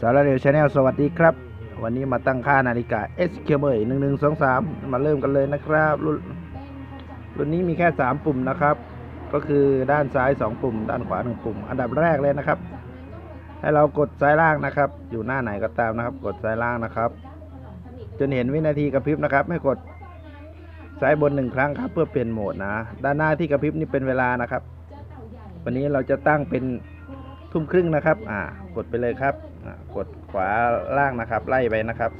สารเดียวชาแนลสวัสดีครับ วันนี้มาตั้งค่านาฬิกา S k b หนึ่งหนึ่งสองสามมาเริ่มกันเลยนะครับ รุ่นรุ่นนี้มีแค่สามปุ่มนะครับ ก็คือด้านซ้ายสองปุ่ม ด้านขวาหนึ่งปุ่ม อันดับแรกเลยนะครับ ให้เรากดซ้ายล่างนะครับ อยู่หน้าไหนก็ตามนะครับ กดซ้ายล่างนะครับ จนเห็นวินาทีกระพริบนะครับ ให้กดซ้ายบนหนึ่งครั้งครับ เพื่อเปลี่ยนโหมดนะ ด้านหน้าที่กระพริบนี่เป็นเวลานะครับ วันนี้เราจะตั้งเป็น ทุ่มครึ่งนะครับ อ่า กดไปเลยครับ อ่ากดขวาล่างนะครับ ไล่ไปนะครับ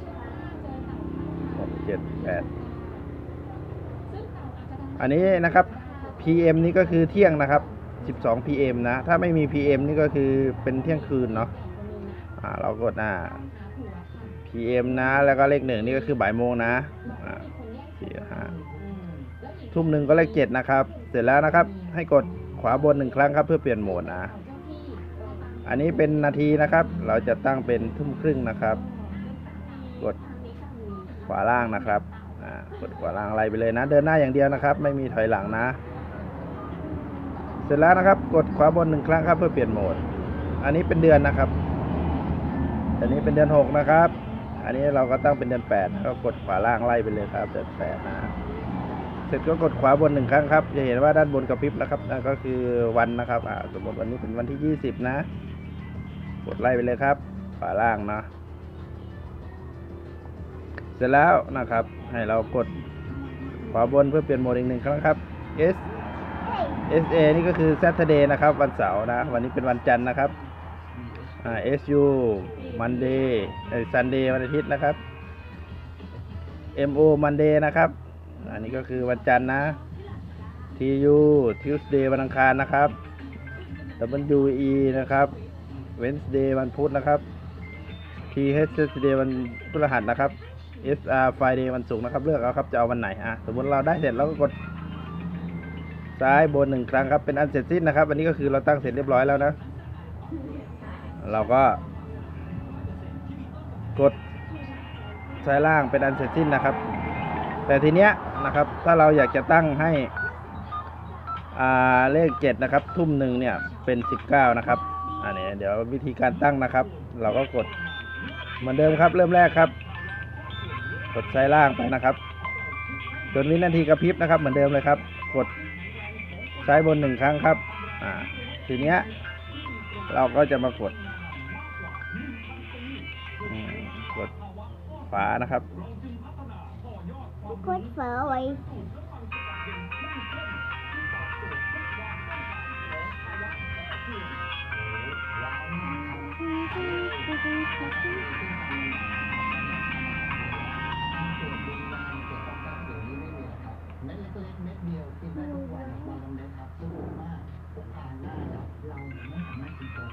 หกเจ็ดแปดอันนี้นะครับ PM นี่ก็คือเที่ยงนะครับ 12 PM นะ ถ้าไม่มี PM นี่ก็คือเป็นเที่ยงคืนเนาะ อ่า เรากดอ่า PM นะ แล้วก็เลขหนึ่งนี่ก็คือบ่ายโมงนะ อ่าสี่ห้าทุ่มหนึ่งก็เลขเจ็ดนะครับ เสร็จแล้วนะครับ ให้กดขวาบนหนึ่งครั้งครับเพื่อเปลี่ยนโหมดนะ อันนี้เป็นนาทีนะครับ เราจะตั้งเป็นทุ่มครึ่งนะครับ กดขวาล่างนะครับอ่ากดขวาล่างไล่ไปเลยนะ เดินหน้าอย่างเดียวนะครับ ไม่มีถอยหลังนะ เสร็จแล้วนะครับ กดขวาบนหนึ่งครั้งครับ เพื่อเปลี่ยนโหมด อันนี้เป็นเดือนนะครับ อันนี้เป็นเดือนหกนะครับ อันนี้เราก็ตั้งเป็นเดือนแปดก็กดขวาล่างไล่ไปเลยครับ เดือนแปดนะเสร็จก็กดขวาบนหนึ่งครั้งครับ จะเห็นว่าด้านบนกระพริบนะครับนั่นก็คือวันนะครับอ่าสมมติวันนี้เป็นวันที่ยี่สิบนะ กดไล่ไปเลยครับขวาล่างนะเสร็จแล้วนะครับ ให้เรากดขวาบนเพื่อเปลี่ยนโหมดอีกหนึ่งครั้งครับ S S A นี่ก็คือ Saturday นะครับ วันเสาร์นะ วันนี้เป็นวันจันทร์นะครับ S U Monday เอ้ย Sunday วันอาทิตย์นะครับ M O Monday นะครับ อันนี้ก็คือวันจันทร์นะ T U Tuesday วันอังคารนะครับ W E นะครับ Wednesday วันพุธนะครับ T H Saturday วันพฤหัสนะครับ S R Friday วันศุกร์นะครับ เลือกเอาครับ จะเอาวันไหนอะสมมติเราได้เสร็จเราก็กดซ้ายบนหนึ่งครั้งครับ เป็นอันเสร็จสิ้นนะครับ อันนี้ก็คือเราตั้งเสร็จเรียบร้อยแล้วนะ เราก็ กดซ้ายล่างเป็นอันเสร็จสิ้นนะครับ แต่ทีเนี้ยนะครับ ถ้าเราอยากจะตั้งให้อ่าเลขเจ็ดนะครับ ทุ่มหนึ่งเนี่ยเป็นสิบเก้านะครับ อันนี้เดี๋ยววิธีการตั้งนะครับ เราก็กดเหมือนเดิมครับ เริ่มแรกครับ กดซ้ายล่างไปนะครับจนวินาทีกระพริบนะครับ เหมือนเดิมเลยครับ กดซ้ายบนหนึ่งครั้งครับอ่าทีเนี้ย เราก็จะมากดอืมกดขว เดียวกินได้องกวันวันละเม็ดครับสะดวกมากพกพาง่ายครับเราไม่สามารถกินเกิ